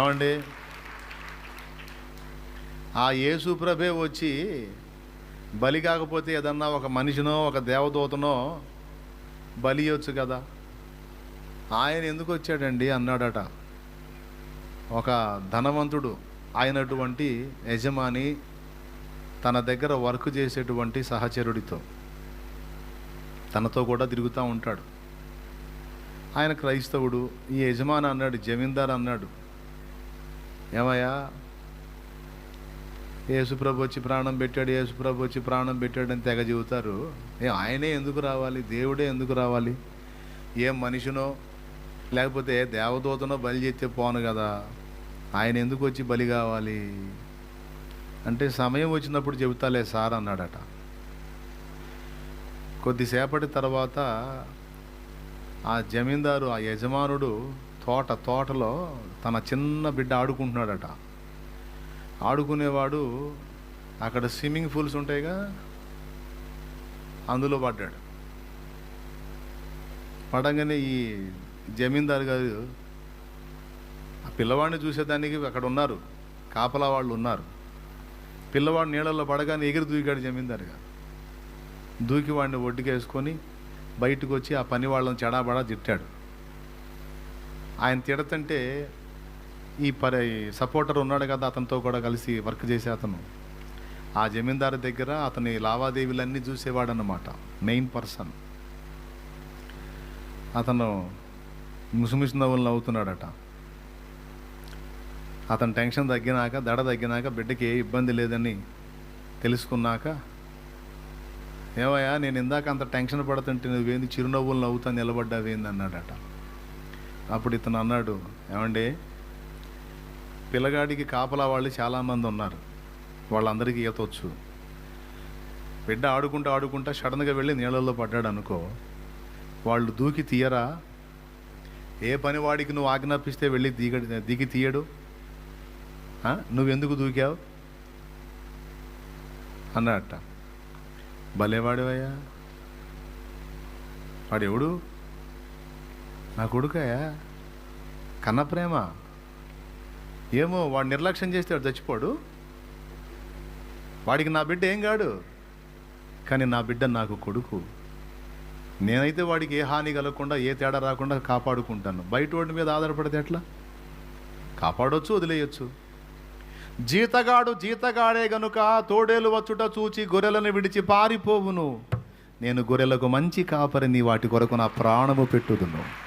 ఏమండి? ఆ యేసు ప్రభే వచ్చి బలి కాకపోతే ఏదన్నా ఒక మనిషినో ఒక దేవదూతనో బలి ఇవ్వచ్చు కదా. ఆయన ఎందుకు వచ్చాడండి అన్నాడట. ఒక ధనవంతుడు ఆయనటువంటి యజమాని తన దగ్గర వర్క్ చేసేటువంటి సహచరుడితో తనతో కూడా తిరుగుతూ ఉంటాడు. ఆయన క్రైస్తవుడు ఈ యజమాని అన్నాడు జమీందార్ అన్నాడు ఏమయ్యా? యేసుప్రభు వచ్చి ప్రాణం పెట్టాడు యేసుప్రభు వచ్చి ప్రాణం పెట్టాడు అని తెగ చెబుతారు. ఏ ఆయనే ఎందుకు రావాలి? దేవుడే ఎందుకు రావాలి? ఏ మనిషినో లేకపోతే దేవదూతనో బలి చేస్తే పోను కదా. ఆయన ఎందుకు వచ్చి బలి కావాలి? అంటే సమయం వచ్చినప్పుడు చెబుతాలే సార్ అన్నాడట. కొద్దిసేపటి తర్వాత ఆ జమీందారు ఆ యజమానుడు తోట తోటలో తన చిన్న బిడ్డ ఆడుకుంటున్నాడట. ఆడుకునేవాడు అక్కడ స్విమ్మింగ్ పూల్స్ ఉంటాయిగా అందులో పడ్డాడు. పడంగానే ఈ జమీందారు గారు ఆ పిల్లవాడిని చూసేదానికి అక్కడ ఉన్నారు. కాపలా వాళ్ళు ఉన్నారు. పిల్లవాడు నీళ్ళల్లో పడగానే ఎగిరి దూకాడు జమీందారు గారు. దూకి వాడిని ఒడ్డుకేసుకొని బయటకు వచ్చి ఆ పని వాళ్ళని చెడాబడా తిట్టాడు. ఆయన తిడతంటే ఈ పరి సపోర్టర్ ఉన్నాడు కదా అతనితో కూడా కలిసి వర్క్ చేసే అతను. ఆ జమీందారు దగ్గర అతని లావాదేవీలన్నీ చూసేవాడు మెయిన్ పర్సన్. అతను ముసుముసు నవ్వులు నవ్వుతున్నాడట. అతను టెన్షన్ తగ్గినాక దడ తగ్గినాక బిడ్డకి ఏ ఇబ్బంది లేదని తెలుసుకున్నాక ఏమయ్యా నేను ఇందాక అంత టెన్షన్ పడుతుంటే నువ్వేంది చిరునవ్వులు నవ్వుతా నిలబడ్డావేంది? అన్నాడట. అప్పుడు ఇతను అన్నాడు ఏమండి పిల్లగాడికి కాపలా వాళ్ళు చాలామంది ఉన్నారు. వాళ్ళందరికీ ఈత వచ్చు బిడ్డ ఆడుకుంటూ ఆడుకుంటా సడన్గా వెళ్ళి నీళ్ళల్లో పడ్డాడు అనుకో వాళ్ళు దూకి తీయరా? ఏ పని వాడికి నువ్వు ఆజ్ఞాపిస్తే వెళ్ళి దిగ దిగి తీయడు? నువ్వెందుకు దూకావు? అన్నట్ట భలేవాడివయ్యా. వాడు ఎవడు నా కొడుకయ్యా? కన్న ప్రేమ ఏమో వాడు నిర్లక్ష్యం చేస్తే వాడు చచ్చిపోడు. వాడికి నా బిడ్డ ఏం కాడు కానీ నా బిడ్డ నాకు కొడుకు. నేనైతే వాడికి ఏ హాని కలగకుండా ఏ తేడా రాకుండా కాపాడుకుంటాను. బయట వాడి మీద ఆధారపడితే ఎట్లా? కాపాడొచ్చు వదిలేయచ్చు. జీతగాడు జీతగాడే గనుక తోడేలు వచ్చుట చూచి గొర్రెలను విడిచి పారిపోవును. నేను గొర్రెలకు మంచి కాపరిని వాటి కొరకు నా ప్రాణము పెట్టుదును.